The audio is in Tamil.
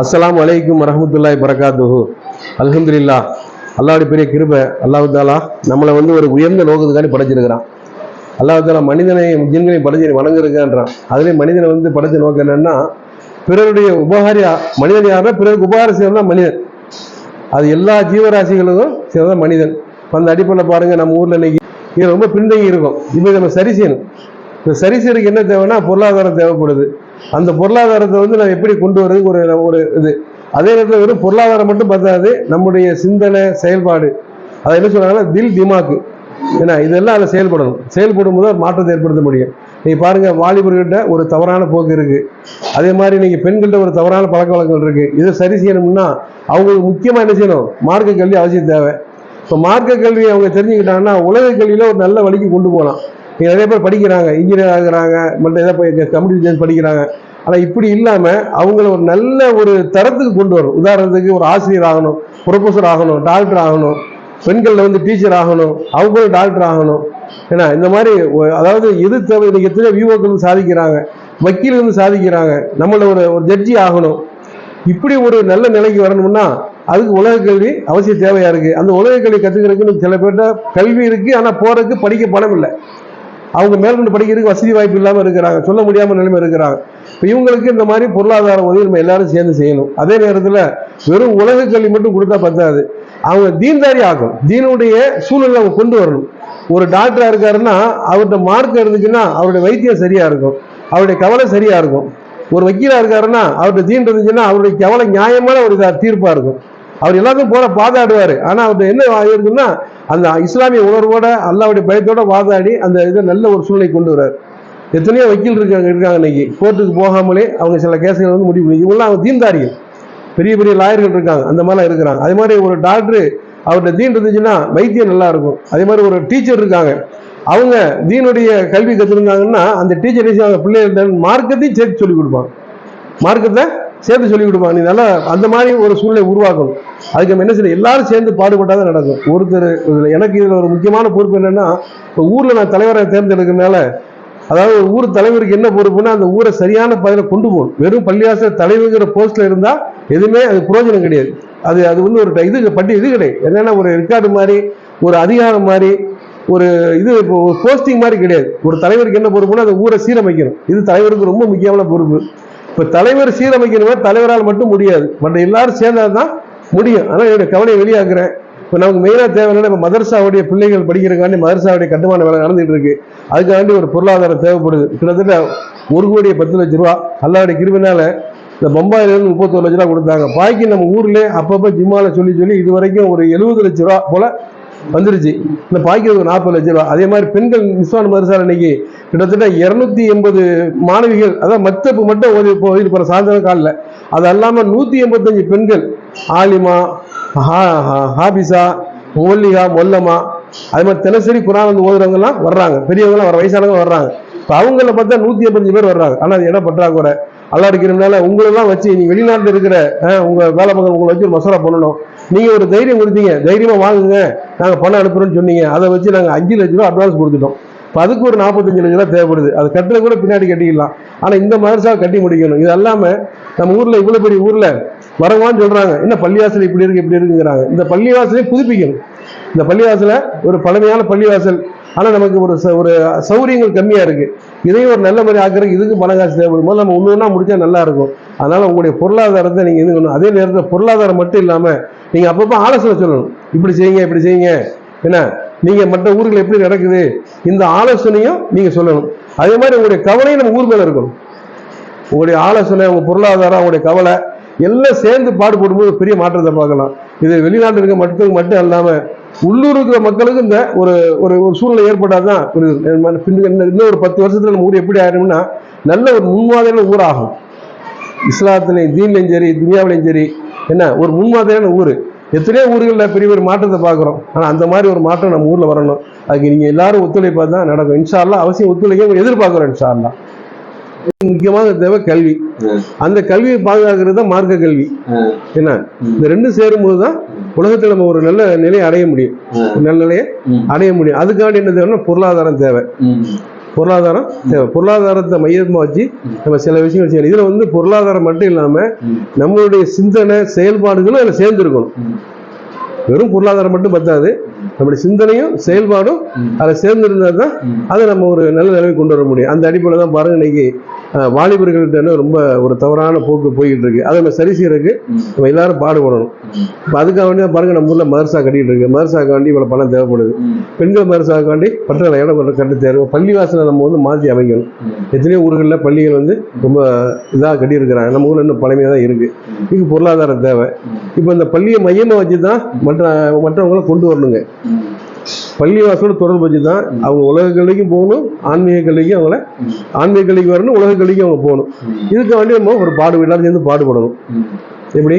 அஸ்லாம் அலைக்கும் வரஹ்மத்துல்லாஹி பரகாத்துஹு அலமதுல்லா அல்லாவுடைய பெரிய கிருபை அல்லாஹாலா நம்மளை வந்து ஒரு உயர்ந்த நோக்கத்துக்காண்டி படைச்சிருக்கிறான். அல்லாஹாலா மனிதனை ஜின்களை படைச்சு வணங்குறதுக்கான்றான். அதுலேயும் மனிதனை வந்து படைச்ச நோக்கம் என்னன்னா பிறருடைய உபகாரியா மனிதன் யாருன்னா பிறருக்கு உபகாரம் செய்யறதா மனிதன். அது எல்லா ஜீவராசிகளுக்கும் சேர்ந்த மனிதன். அந்த அடிப்படையில் பாருங்க நம்ம ஊர்ல இன்னைக்கு இது ரொம்ப பின்தங்கி இருக்கும். இப்போ நம்ம சரி செய்யணும். இந்த சரி செய்யறதுக்கு என்ன தேவைன்னா பொருளாதாரம் தேவைப்படுது. அந்த பொருளாதாரத்தை வந்து நம்ம எப்படி கொண்டு வர்றதுக்கு ஒரு ஒரு இது. அதே நேரத்தில் வெறும் பொருளாதாரம் மட்டும் பார்த்தாது நம்முடைய சிந்தனை செயல்பாடு. அதை என்ன சொல்றாங்கன்னா தில் திமாக்கு ஏன்னா இதெல்லாம் அதில் செயல்படணும். செயல்படும் போது மாற்றத்தை ஏற்படுத்த முடியும். நீங்கள் பாருங்கள் வாலிபர்கிட்ட ஒரு தவறான போக்கு இருக்குது அதே மாதிரி நீங்கள் பெண்கள்கிட்ட ஒரு தவறான பழக்க வழக்கங்கள் இருக்குது இதை சரி செய்யணும்னா அவங்களுக்கு முக்கியமாக என்ன செய்யணும்? மார்க்க கல்வி அவசியம் தேவை. இப்போ மார்க்க கல்வி அவங்க தெரிஞ்சுக்கிட்டாங்கன்னா உலக கல்வியில் ஒரு நல்ல வழிக்கு கொண்டு போகலாம். நிறைய பேர் படிக்கிறாங்க இன்ஜினியர் ஆகுறாங்க மற்ற ஏதாவது கம்ப்யூட்டர் சயின்ஸ் படிக்கிறாங்க. ஆனால் இப்படி இல்லாமல் அவங்கள ஒரு நல்ல ஒரு தரத்துக்கு கொண்டு வரும் உதாரணத்துக்கு ஒரு ஆசிரியர் ஆகணும் ப்ரொஃபஸர் ஆகணும் டாக்டர் ஆகணும் பெண்களில் வந்து டீச்சர் ஆகணும் அவங்களும் டாக்டர் ஆகணும். ஏன்னா இந்த மாதிரி அதாவது எது தேவை இன்னைக்கு எத்தனை வியூவோக்கள் வந்து சாதிக்கிறாங்க வக்கீல் வந்து சாதிக்கிறாங்க நம்மள ஒரு ஒரு ஜட்ஜி ஆகணும். இப்படி ஒரு நல்ல நிலைக்கு வரணும்னா அதுக்கு உலக கல்வி அவசியம் தேவையாக இருக்குது அந்த உலக கல்வி கற்றுக்கிறதுக்கு சில பேர்கிட்ட கல்வி இருக்குது ஆனால் போகிறதுக்கு படிக்க பணம் இல்லை. அவங்க மேற்கொண்டு படிக்கிறதுக்கு வசதி வாய்ப்பு இல்லாமல் இருக்கிறாங்க சொல்ல முடியாமல் நிலைமை இருக்கிறாங்க. இப்போ இவங்களுக்கு இந்த மாதிரி பொருளாதார உதவி நம்ம எல்லாரும் சேர்ந்து செய்யணும். அதே நேரத்தில் வெறும் உலக கல்வி மட்டும் கொடுத்தா பத்தாது. அவங்க தீன்தாரி ஆகும் தீனுடைய சூழ்நிலை அவங்க கொண்டு வரணும். ஒரு டாக்டரா இருக்காருன்னா அவர்கிட்ட மார்க் இருந்துச்சுன்னா அவருடைய வைத்தியம் சரியா இருக்கும். அவருடைய கவலை சரியா இருக்கும். ஒரு வக்கீலா இருக்காருன்னா அவர்கிட்ட தீன் இருந்துச்சுன்னா அவருடைய கவலை நியாயமான ஒரு தீர்ப்பாக தீர்ப்பா இருக்கும். அவர் எல்லாத்துக்கும் போற பாதாடுவார். ஆனா அவர்கிட்ட என்ன இருக்குன்னா அந்த இஸ்லாமிய உணர்வோட அல்லாவுடைய பயத்தோட வாதாடி அந்த இதை நல்ல ஒரு சூழ்நிலை கொண்டு வர்றாரு. எத்தனையோ வக்கீல் இருக்காங்க இருக்காங்க இன்னைக்கு. கோர்ட்டுக்கு போகாமலே அவங்க சில கேஸுகள் வந்து முடிவு பண்ணி இவங்கெல்லாம் அவங்க தீன்தாரிகள். பெரிய பெரிய லாயர்கள் இருக்காங்க அந்த மாதிரிலாம் இருக்கிறாங்க. அதே மாதிரி ஒரு டாக்டர் அவர்கிட்ட தீன் இருந்துச்சுன்னா வைத்தியம் நல்லா இருக்கும். அதே மாதிரி ஒரு டீச்சர் இருக்காங்க. அவங்க தீனுடைய கல்வி கற்றுருந்தாங்கன்னா அந்த டீச்சர் அவங்க பிள்ளைகள்ட்ட மார்க்கத்தையும் சேர்த்து சொல்லிக் கொடுப்பாங்க. மார்க்கத்தை சேர்த்து சொல்லிக் விடுமா நீ நல்லா அந்த மாதிரி ஒரு சூழ்நிலை உருவாக்கணும். அதுக்கு நம்ம என்ன செய்யணும்? எல்லாரும் சேர்ந்து பாடுபட்டால் தான் நடக்கும். ஒருத்தர் இதில் எனக்கு இதில் ஒரு முக்கியமான பொறுப்பு என்னென்னா இப்போ ஊரில் நான் தலைவரை தேர்ந்தெடுக்கிறதுனால அதாவது ஒரு ஊர் தலைவருக்கு என்ன பொறுப்புன்னா அந்த ஊரை சரியான பதில கொண்டு போகணும். வெறும் பள்ளியாசிரியர் தலைவருங்கிற போஸ்ட்ல இருந்தால் எதுவுமே அது புரோஜனம் கிடையாது. அது அது வந்து ஒரு இது பட்டி இது கிடையாது. என்னென்னா ஒரு ரெக்கார்டு மாதிரி ஒரு அதிகாரம் மாதிரி ஒரு இது இப்போ ஒரு போஸ்டிங் மாதிரி கிடையாது. ஒரு தலைவருக்கு என்ன பொறுப்புன்னா அந்த ஊரை சீரமைக்கணும். இது தலைவருக்கு ரொம்ப முக்கியமான பொறுப்பு. இப்போ தலைவர் சீரமைக்கணுமே தலைவரால் மட்டும் முடியாது. மற்ற எல்லாரும் சேர்ந்தால் தான் முடியும். ஆனால் என்னுடைய கவலையை வெளியாக்குறேன். இப்போ நமக்கு மெயினாக தேவையான இப்போ மதரசாவுடைய பிள்ளைகள் படிக்கிறக்காண்டி மதரசாவுடைய கட்டுமான வேலை நடந்துகிட்டு இருக்கு. அதுக்காண்டி ஒரு பொருளாதாரம் தேவைப்படுது. கிட்டத்தட்ட ஒரு கோடியே பத்து லட்ச ரூபா. அல்லாவுடைய கிருவினால இந்த பம்பாயிலிருந்து முப்பத்தொரு லட்ச ரூபா கொடுத்தாங்க. பாக்கி நம்ம ஊர்லேயே அப்பப்போ ஜிம்மாவில் சொல்லி சொல்லி இது வரைக்கும் ஒரு எழுபது லட்ச ரூபா போல வந்துருச்சு. இந்த பாய்க்கிறதுக்கு நாற்பது லட்ச ரூபா அதே மாதிரி பெண்கள் நிஸ்வான் மதரசால இன்னைக்கு கிட்டத்தட்ட இருநூத்தி எண்பது மாணவிகள் அதான் மத்தப்பு மட்டும் ஓதி ஓதி போற சாயந்தரம் காலில். அது அல்லாம நூத்தி எண்பத்தஞ்சு பெண்கள். ஆலிமா ஹா- ஹா- ஹாபிசா மொல்லிகா மொல்லமா அது மாதிரி தினசரி குரான் வந்து ஓதுறவங்கலாம் வர்றாங்க. பெரியவங்களாம் வர வயசானவங்க வர்றாங்க. இப்போ அவங்கள பார்த்தா நூத்தி எண்பத்தஞ்சு பேர் வர்றாங்க. ஆனால் அது இடம் பற்றாக்குறை? அல்லா இருக்கிறதுனால உங்களெல்லாம் வச்சு நீ வெளிநாட்டில் இருக்கிற உங்கள் வேலை பக்கம் உங்களை வச்சு ஒரு மசோரா பண்ணணும். நீங்கள் ஒரு தைரியம் கொடுத்தீங்க தைரியமாக வாங்குங்க நாங்கள் பணம் அனுப்புகிறோம்னு சொன்னீங்க அதை வச்சு நாங்கள் அஞ்சு லட்ச ரூபா அட்வான்ஸ் கொடுத்துட்டோம். இப்போ அதுக்கு ஒரு நாற்பத்தஞ்சு லட்ச ரூபா தேவைப்படுது. அது கட்டுறது கூட பின்னாடி கட்டிக்கலாம் ஆனால் இந்த மதரசா கட்டி முடிக்கணும். இது அல்லாம நம்ம ஊரில் இவ்வளோ பெரிய ஊரில் வரவான்னு சொல்கிறாங்க என்ன பள்ளிவாசல் இப்படி இருக்குது இப்படி இருக்குங்கிறாங்க. இந்த பள்ளிவாசலை புதுப்பிக்கணும். இந்த பள்ளிவாசலை ஒரு பழமையான பள்ளிவாசல். ஆனால் நமக்கு ஒரு ச- ஒரு சௌகரியங்கள் கம்மியாக இருக்குது இதையும் ஒரு நல்ல மாதிரி ஆக்கிறதுக்கு இதுக்கு பணம் காசு தேவைப்படும். போது நம்ம ஒன்று ஒன்றா முடிச்சா நல்லா இருக்கும். உங்களுடைய பொருளாதாரத்தை நீங்கள் இது பண்ணணும். அதே நேரத்தில் பொருளாதாரம் மட்டும் இல்லாமல் நீங்க அப்பப்போ ஆலோசனை சொல்லணும். இப்படி செய்யுங்க இப்படி செய்யுங்க. என்ன? நீங்க மற்ற ஊர்கள் எப்படி நடக்குது? இந்த ஆலோசனையும் நீங்க சொல்லணும். அதே மாதிரி உங்களுடைய கவலையும் நம்ம ஊர் மேல இருக்கணும். உங்களுடைய ஆலோசனை உங்க பொருளாதாரம் உங்களுடைய கவலை எல்லாம் சேர்ந்து பாடுபடும்போது பெரிய மாற்றத்தை பார்க்கலாம். இது வெளிநாட்டு இருக்க மக்களுக்கு மட்டும் இல்லாம உள்ளூர் இருக்கிற மக்களுக்கு இந்த ஒரு ஒரு ஒரு சூழ்நிலை ஏற்பட்டாதான் ஒரு இன்னும் ஒரு பத்து வருஷத்துல நம்ம ஊர் எப்படி ஆயிரும்னா நல்ல ஒரு முன்மாதிரியான ஊராகும். இஸ்லாத்துலையும் தீன்லையும் சரி துனியாவிலையும் சரி என்ன? ஒரு முன்மாதிரியான ஊர். எத்தனையோ ஊர்களில் பெரிய ஒரு மாற்றத்தை பார்க்குறோம். ஆனால் அந்த மாதிரி ஒரு மாற்றம் நம்ம ஊரில் வரணும். அதுக்கு நீங்கள் எல்லாரும் ஒத்துழைப்பா தான் நடக்கும். இன்ஷா அல்லாஹ் அவசியம் ஒத்துழைக்க எதிர்பார்க்குறோம் இன்ஷா அல்லாஹ் முக்கியமாக தேவை கல்வி. அந்த கல்வியை பாதுகாக்கிறது தான் மார்க்க கல்வி. என்ன? இந்த ரெண்டும் சேரும்போது தான் உலகத்தில் நம்ம ஒரு நல்ல நிலையை அடைய முடியும். நல்ல நிலையை அடைய முடியும். அதுக்காண்டி என்ன தேவைன்னா பொருளாதாரம் தேவை. பொருளாதாரம் தேவை. பொருளாதாரத்தை மையமாக வச்சு நம்ம சில விஷயங்கள் செய்யணும். இதில் வந்து பொருளாதாரம் மட்டும் இல்லாமல் நம்மளுடைய சிந்தனை செயல்பாடுகளும் அதில் சேர்ந்துருக்கணும். வெறும் பொருளாதாரம் மட்டும் பத்தாது. நம்முடைய சிந்தனையும் செயல்பாடும் அதில் சேர்ந்திருந்தா தான் அதை நம்ம ஒரு நல்ல நிலைமை கொண்டு வர முடியும். அந்த அடிப்படையில் தான் பாருங்க இன்னைக்கு வாலிபர்கள்ட்ட ரொம்ப ஒரு தவறான போக்கு போய்கிட்டு இருக்கு. அதை நம்ம சரி செய்யறதுக்கு நம்ம எல்லாரும் பாடுபடணும். இப்போ அதுக்காக வேண்டி பாருங்க நம்ம ஊரில் மதரசா கட்டிட்டு இருக்கு. மதரசாக்கு வேண்டி இவ்வளோ பணம் தேவைப்படுது. பெண்கள் மதரசாக்கு வேண்டி பற்ற இடம் கொஞ்சம் கட்டு தேவை. பள்ளிவாசலை நம்ம வந்து மாற்றி அமைக்கணும். எத்தனையோ ஊர்களில் பள்ளிகள் வந்து ரொம்ப இதாக கட்டியிருக்கிறாங்க. நம்ம ஊரில் இன்னும் பழமையாக தான் இருக்குது இதுக்கு பொருளாதாரம் தேவை. இப்போ இந்த பள்ளியை மையமாக வச்சு தான் மற்ற மற்றவங்களை கொண்டு வரணுங்க. பள்ளிவாசலோட தொடர்பு வச்சு தான் அவங்க உலக கல்விக்கும் போகணும் ஆன்மீக கல்விக்கும் அவங்கள ஆன்மீக கல்விக்கு வரணும் உலக கல்விக்கும் அவங்க போகணும். இதுக்கு வேண்டி நம்ம ஒரு பாடு எல்லாரும் சேர்ந்து பாடுபடணும். எப்படி?